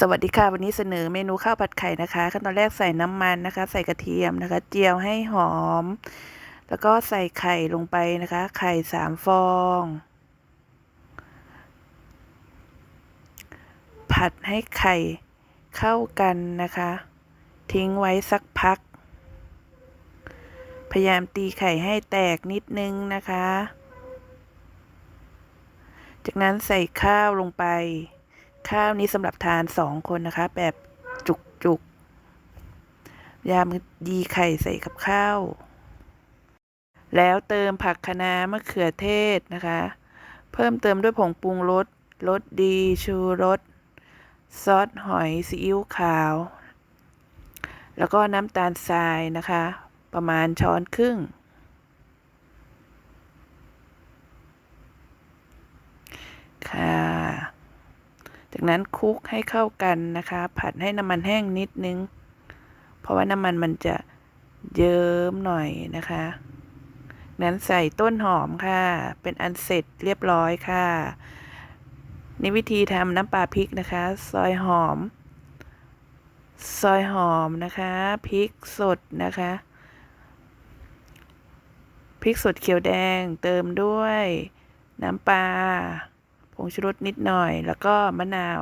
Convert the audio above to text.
สวัสดีค่ะ วันนี้เสนอเมนูข้าวผัดไข่นะคะ ขั้นตอนแรกใส่น้ำมันนะคะ ใส่กระเทียมนะคะ เจียวให้หอม แล้วก็ใส่ไข่ลงไปนะคะ ไข่สามฟอง ผัดให้ไข่เข้ากันนะคะ ทิ้งไว้สักพัก พยายามตีไข่ให้แตกนิดนึงนะคะ จากนั้นใส่ข้าวลงไป ข้าวนี้สำหรับทานสองคนนะคะ แบบจุกจุกยามดีไข่ใส่กับข้าว แล้วเติมผักคะน้ามะเขือเทศนะคะ เพิ่มเติมด้วยผงปรุงรสรสดีชูรสซอสหอยซีอิ๊วขาว แล้วก็น้ำตาลทรายนะคะ ประมาณช้อนครึ่ง ค่ะ จาก นั้นคลุกให้เข้ากันนะคะ ผัดให้น้ำมันแห้งนิดนึง เพราะว่าน้ำมันมันจะเยิ้มหน่อยนะคะ นั้นใส่ต้นหอมค่ะ เป็นอันเสร็จเรียบร้อยค่ะนี่วิธีทำน้ำปลาพริกนะคะ ซอยหอม ซอยหอมนะคะพริกสดนะคะพริกสดเขียวแดงเติมด้วยน้ำปลา ผงชูรสนิดหน่อย แล้วก็มะนาว